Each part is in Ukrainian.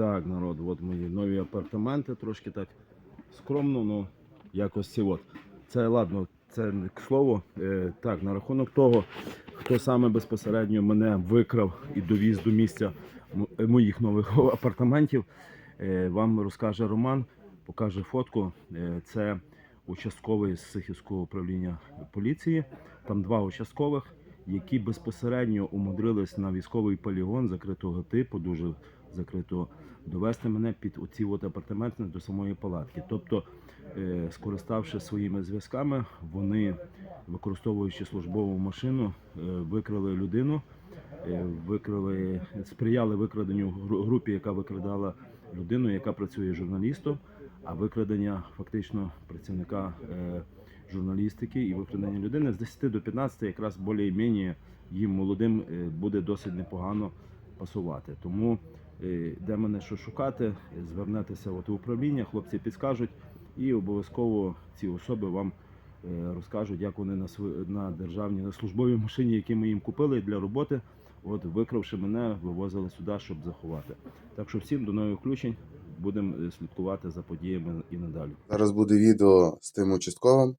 Так, народ, от мої нові апартаменти, трошки так скромно, ну якось ці от. Це ладно, це к слову. Е, так, на рахунок того, хто саме безпосередньо мене викрав і довіз до місця моїх нових апартаментів, е, вам розкаже Роман, покаже фотку. Е, це участковий з Сихівського управління поліції. Там два участкових, які безпосередньо умудрились на військовий полігон закритого типу, дуже закритого, довести мене під оці от апартаменти до самої палатки. Тобто, е, скориставши своїми зв'язками, вони, використовуючи службову машину, е, викрали людину, е, викрали, сприяли викраденню групі, яка викрадала людину, яка працює журналістом, а викрадення фактично працівника журналістики і викрадення людини з 10 до 15 якраз більш-менш їм молодим буде досить непогано пасувати. Тому де мене що шукати, е, звернетеся в управління, хлопці підскажуть, і обов'язково ці особи вам е, розкажуть, як вони на на державній на службовій машині, які ми їм купили для роботи. От викравши мене, вивозили сюди, щоб заховати. Так що всім до нових включень будемо е, слідкувати за подіями і надалі. Зараз буде відео з тим участковим,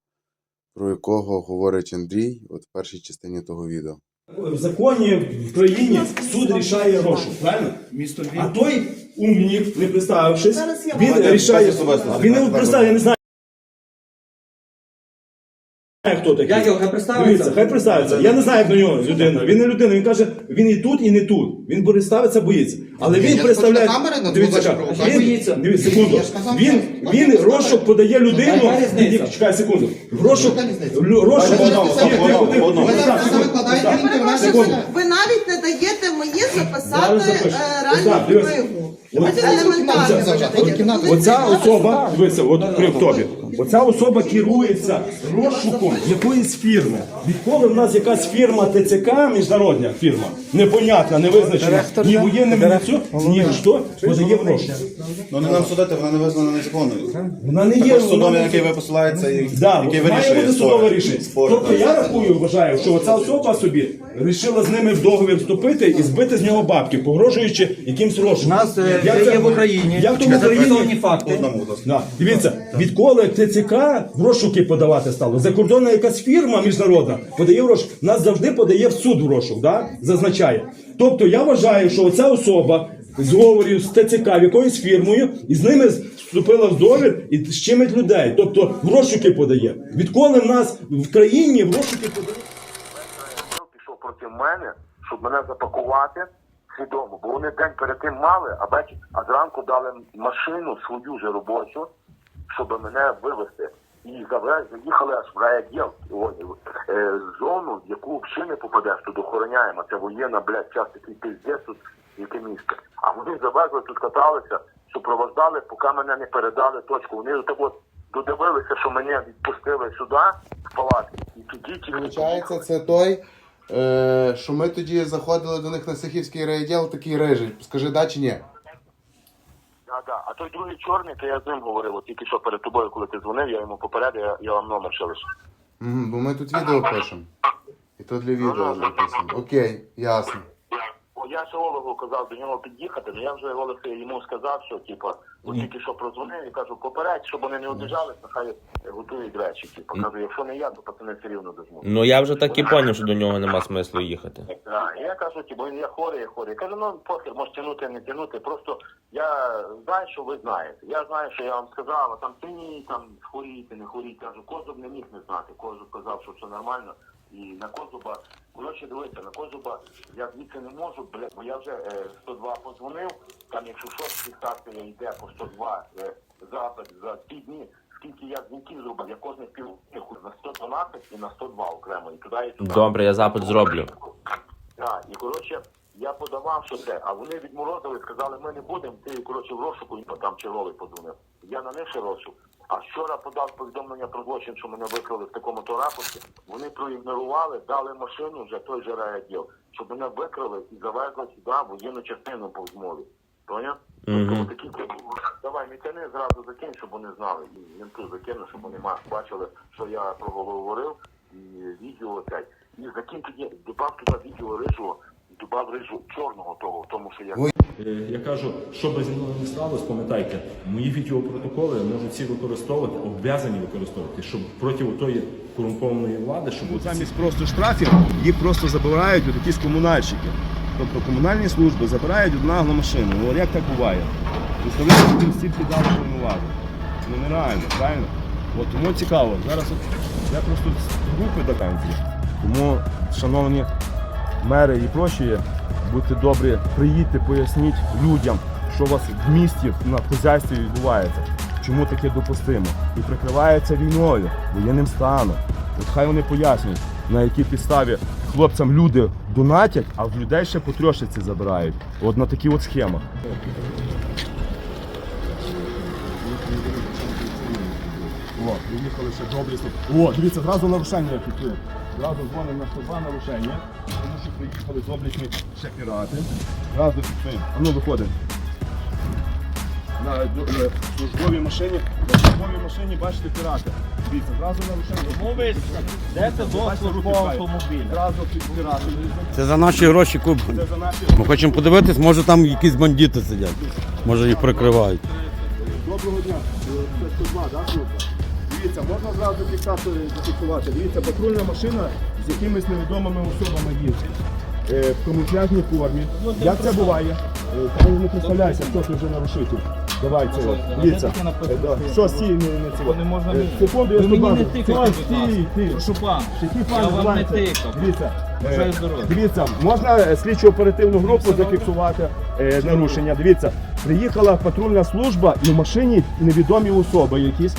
про якого говорить Андрій, от в першій частині того відео. В законі в країні суд рішає розшук, правильно? Місто А той умник, не представившись, він рішає. Особисто. Він не представив, я не знаю. Хто такий? Як його хай представиться? Дивіться, хай представиться. Я не знаю, як до нього людина. Він не людина, він каже, він і тут, і не тут. Він представиться, боїться. Але Ні, він я представляє. хочу на камери, на Дивіться, як, бачу, він, боїться. дивіться, секунду. Я ж Він, що- він розшук подає людину. Яка різниця? Ні, Чекай секунду. Розшук, Яка різниця? лю- розшук, Ви Тихо, тихо, одному. Зараз секунду. навіть не даєте мені Зараз записати запишу. е, дивись. книгу. От- Це елементарно. Оця- особа, дивіться, от при тобі. Оця особа керується розшуком якоїсь фірми. Відколи в нас якась фірма ТЦК, міжнародна фірма, непонятна, не визначена, ні воєнним, ні цю, ні що, подає в розшук. Ну не нам судити, вона не визнана незаконною. Вона не є Також судом, який ви посилаєте, і Да, який має вирішує бути судове спори. рішення. Спори, Тобто так. я рахую, вважаю, що оця особа собі вирішила з ними в договір вступити і збити з нього бабки, погрожуючи якимсь розшуком. У нас е, Як це це- є в Україні. То в зафіксовані Україні? факти. Да. Дивіться, відколи ТЦК в розшуки подавати стало, закордонна якась фірма міжнародна подає в розшук, нас завжди подає в суд в розшук, да? зазначає. Тобто я вважаю, що оця особа зговорів з ТЦК в якоюсь фірмою і з ними вступила в договір і щемить людей. Тобто в розшуки подає. Відколи в нас в країні в розшуки подає. пішов проти мене, щоб мене запакувати свідомо, бо вони день перед тим мали, а бачиш, а зранку дали машину свою же робочу, щоб мене вивезти. І завез, заїхали аж в райвідділ, о, е, зону, в яку взагалі не попадеш, тут охороняємо. Це воєнна, блядь, час такий пиздець тут, яке місце. А вони завезли, тут каталися, супроводжали, поки мене не передали точку. Вони от, от додивилися, що мене відпустили сюди, в палатки, і тоді тільки Получається, це той, е, що ми тоді заходили до них на Сихівський райділ, такий рижий. Скажи, да чи ні? Да, да. А той другий чорний, то я з ним говорив, от тільки що перед тобою, коли ти дзвонив, я йому попередив, я, я вам номер ще лише. Угу, бо ми тут відео пишемо. І то для відео записано. Окей, ясно. О, я ще Олегу казав до нього під'їхати, але я вже Олег йому сказав, що типу, от тільки що прозвонив і кажу, попередь, щоб вони не обіжались, нехай готують речі. Типу, кажу, якщо не я, то пацани все рівно дожмуть. Ну я вже так і поняв, що до нього нема смислу їхати. І я кажу, типу, я хворий, я хворий. Я кажу, ну похер, може тягнути, не тягнути. Просто я знаю, що ви знаєте. Я знаю, що я вам сказав, а там ти ні, там хворіти, не хворіти. Кажу, Козуб не міг не знати. Козуб казав, що все нормально. І на Козуба, коротше, дивіться, на Козуба я звідси не можу, блядь, бо я вже е, 102 позвонив, там якщо щось фіксація йде по 102 е, запит за ті дні, скільки я дзвінків зробив, я кожних пів на 112 і на 102 окремо, і туди і туди. Добре, я запит зроблю. Так, і коротше, я подавав, що це, а вони відморозили, сказали, ми не будемо, ти коротше в розшуку, там черговий подзвонив. Я на них ще розшук. А вчора подав повідомлення про злочин, що мене викрали в такому то рапорті. Вони проігнорували, дали машину вже той же райвідділ, щоб мене викрали і завезли сюди воєнну частину по змові. Поняв? Тобто такі давай мітяни зразу закинь, щоб вони знали. І менту закину, щоб вони бачили, що я проговорив, і відео цей. І закинь тоді, добав туди відео рижого, додав рижу чорного того, тому що я Е, Я кажу, що би зі мною не сталося, пам'ятайте, мої відеопротоколи можуть всі використовувати, обов'язані використовувати, щоб проти тої корумпованої влади, щоб Замість просто штрафів їх просто забирають якісь комунальщики. Тобто комунальні служби забирають наглу машину. Ну, як так буває? Представляєте, їм стільки дали повноважень. Ну нереально, правильно? От тому цікаво. Зараз от я просто з групи до танців. Тому, шановні мери і прочі, будьте добрі, приїдьте, поясніть людям, що у вас в місті на хозяйстві відбувається. Чому таке допустимо? І прикривається війною, воєнним станом. От хай вони пояснюють, на якій підставі хлопцям люди донатять, а в людей ще по трьошиці забирають. От на таких от схемах. О, приїхали ще доблісно. О, дивіться, зразу нарушення пішли. Зразу дзвонимо на 102 нарушення, тому що приїхали доблісні ще пірати. Зразу фіксуємо. А ну виходимо. На е, службовій машині, на службовій машині бачите пірати. Дивіться, зразу нарушення. ви де це до службового автомобіля? Зразу пірати. Це за наші гроші. Це за наші Ми хочемо подивитись, може там якісь бандити сидять. Може їх прикривають. Доброго дня. Це 102, да, служба? Дивіться, можна зразу зафіксувати. Дивіться, патрульна машина з якимись невідомими особами їздить. Е, в камуфляжній формі. Як це буває? Е, Та не представляйся, хто вже нарушитель. Давай це. от. Дивіться. Е, да. Що стій, не, не. Не можна Е, мені- Секунду, я Ви мені не тикайте, Що, будь ласка. стій, ти. Прошу пан. Який пан Я вам не називається? тикав. Дивіться, Бажаю е, здоров'я. дивіться, можна е, слідчу оперативну групу зафіксувати е, нарушення. Дивіться, приїхала патрульна служба і в машині невідомі особи якісь.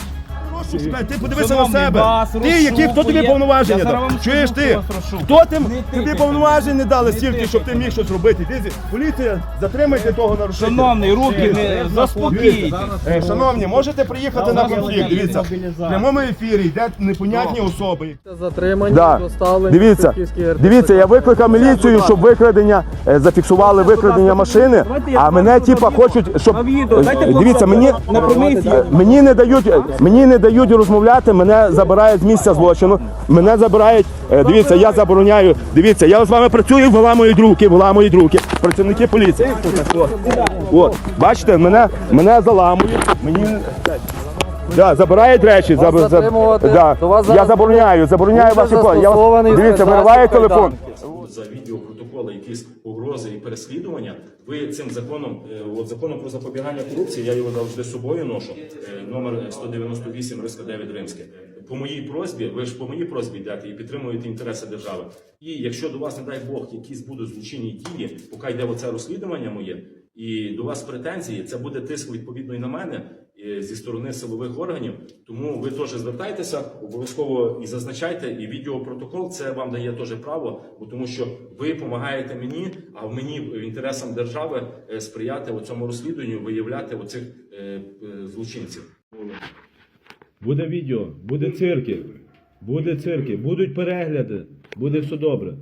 Ти подивися на Шановний, себе. вас Ти які, хто тобі повноваження Я зараз дав? вам Чуєш скажу, ти? хто вас розшукує. Хто ти? Не Тобі тикайте повноважень не дали стільки, щоб ти міг щось робити. Ти, поліція, затримайте того нарушителя. Шановний, руки не заспокійте. Е, Шановні, можете приїхати на конфлікт. Дивіться, в прямому ефірі йде непонятні особи. Затримані, Да. доставлені Дивіться, дивіться, я викликав міліцію, щоб викрадення е, зафіксували викрадення машини. А мене типа хочуть, щоб Е, дивіться, мені е, мені не дають, мені не дають розмовляти. Мене забирають з місця злочину. Мене забирають. е, Дивіться, я забороняю. Дивіться, я з вами працюю, виламують руки, виламують руки. Працівники поліції. От, бачите, мене мене заламують. Мені Да, забирають речі, Вас заб- затримувати, да. до вас я зараз забороняю, забороняю ваші по- я застосований вас, Дивіться, вириваю телефон. за відеопротоколи, якісь погрози і переслідування, ви цим законом, е, от законом про запобігання корупції, я його завжди з собою ношу, е, номер 198 риска 9 римське. По моїй просьбі, ви ж по моїй просьбі йдете і підтримуєте інтереси держави. І якщо до вас, не дай Бог, якісь будуть злочинні дії, поки йде оце розслідування моє, і до вас претензії, це буде тиск відповідно і на мене зі сторони силових органів. Тому ви теж звертайтеся, обов'язково і зазначайте, і відеопротокол це вам дає теж право, бо тому що ви допомагаєте мені, а в мені в інтересам держави е, сприяти цьому розслідуванню, виявляти оцих е, е, злочинців. Буде відео, буде цирки, буде цирки, будуть перегляди, буде все добре.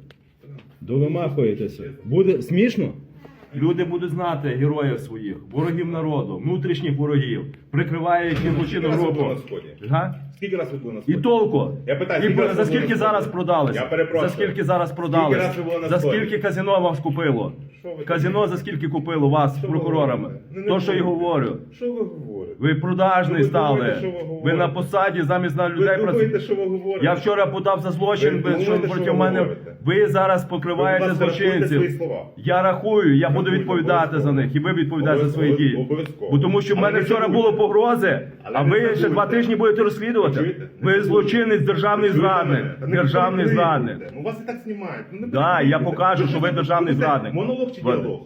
Довимахуєтеся. Буде смішно? Люди будуть знати героїв своїх, ворогів народу, внутрішніх ворогів, прикривають злочинну групу. Га? Скільки раз ви були на І сході? толку. Я питаю, І скільки раз за були скільки на зараз сході? продались? Я перепрошую. За скільки зараз продались? раз ви були на За сході? скільки казино вам скупило? Що ви Казино за скільки купило вас ви прокурорами? говорите? Ну, не То, що говорите. говорю. Що ви говорите? Ви продажний Ви стали. думаєте, що ви Ви говорите? на посаді замість на Ви людей думаєте, працюєте. що ви говорите? Я вчора подав за злочин, Ви ви, що думаєте, проти що ви мене. говорите? Ви зараз Ви, покриваєте будь ласка, рахуйте свої злочинців. слова. Я рахую, я буду відповідати за них, і ви відповідаєте за свої Обов'язково, дії. обов'язково. Бо тому що в мене не вчора забудьте. було погрози, а не ви ще два тижні будете розслідувати. Не Ви злочинець, державний зрадник. не Державний зрадник. Ну вас і так знімають. Ну, не Да, я покажу, що ви державний зрадник. Монолог чи діалог?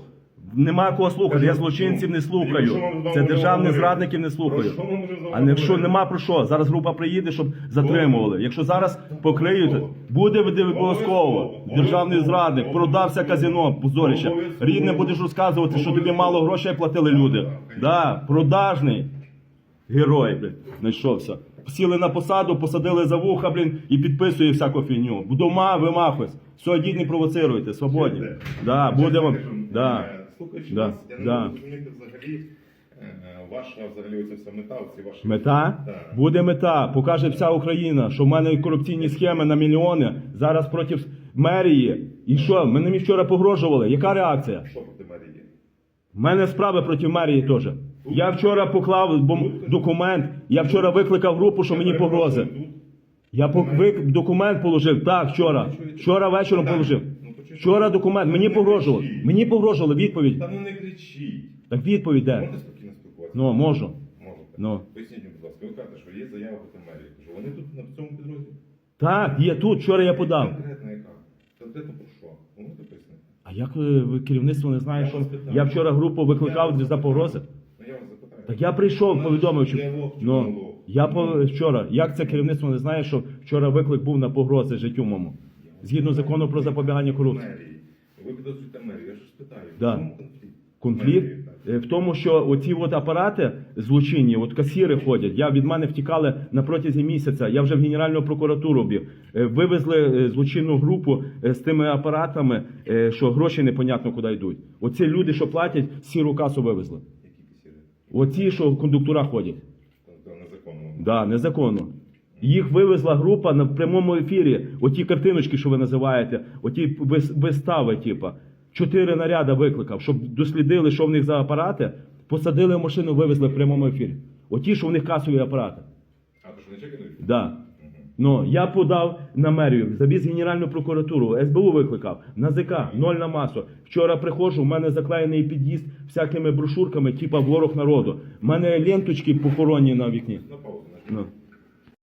Нема кого слухати, я злочинців не ну, слухаю. з вами Це державних зрадників не слухаю. А не що нема про що. Зараз група приїде, щоб затримували. Якщо зараз покриють, буде. Обов'язково. Державний зрадник, продався казино, позорище. Рідне будеш розказувати, що тобі мало грошей платили люди. Да, продажний герой, блін, знайшовся. Сіли на посаду, посадили за вуха, блін, і підписує всяку фігню. Дома вимахусь. Все, йдіть, не провоцируйте, свободні. Да, будемо. Да. е, Слухаючи Да, вас, я не да. можу зрозуміти взагалі е, ваша взагалі оця вся мета, оці ваші Мета? Так. Буде мета. Покаже вся Україна, що в мене корупційні схеми на мільйони. Зараз проти мерії І що? Мене мені вчора погрожували. Яка реакція? Що проти мерії? У мене справи проти мерії теж. Я вчора поклав бом- документ, я вчора викликав групу, що мені погрози. Я пок- вик- документ положив, так, вчора. Вчора вечором положив. Вчора документ, мені погрожували. Мені погрожували, відповідь. Та ну не кричіть. Так відповідь де? Можете спокійно спілкуватися? Ну, можу. Можете. Ну. Поясніть, мені, будь ласка, ви кажете, що є заява проти мерії. Що вони тут на цьому підрозділі? Так, є тут, вчора я подав. Конкретно яка? Конкретно про що? Ви можете пояснити? А як е, ви- керівництво не знає, що я вчора групу викликав за погрози? Ну я вас запитаю. Так я прийшов, повідомив, що ну, я по вчора. Як це керівництво не знає, що вчора виклик був на погрози життю моєму? Згідно закону про запобігання корупції. Ви підозрюєте мерію, я ж спитаю. Да. Конфлікт? Е, в тому, що оці от апарати злочинні, от касіри ходять. Я від мене втікали на протязі місяця. Я вже в Генеральну прокуратуру бів. Е, Вивезли е, злочинну групу з тими апаратами, що гроші непонятно куди йдуть. Оці люди, що платять, сіру касу вивезли. Оці, що кондуктора ходять. Незаконно. Да, незаконно. Їх вивезла група на прямому ефірі. Оті картиночки, що ви називаєте, оті вистави, типа. Чотири наряди викликав, щоб дослідили, що в них за апарати, посадили в машину, вивезли в прямому ефірі. Оті, що в них касові апарати. А, то що не чекають? Да. Ну, я подав на мерію, завіз Генеральну прокуратуру, СБУ викликав, НАЗК, ноль на масу. Вчора приходжу, в мене заклеєний під'їзд всякими брошурками, типа ворог народу. У мене ленточки похоронні на вікні. На паузу. Ну.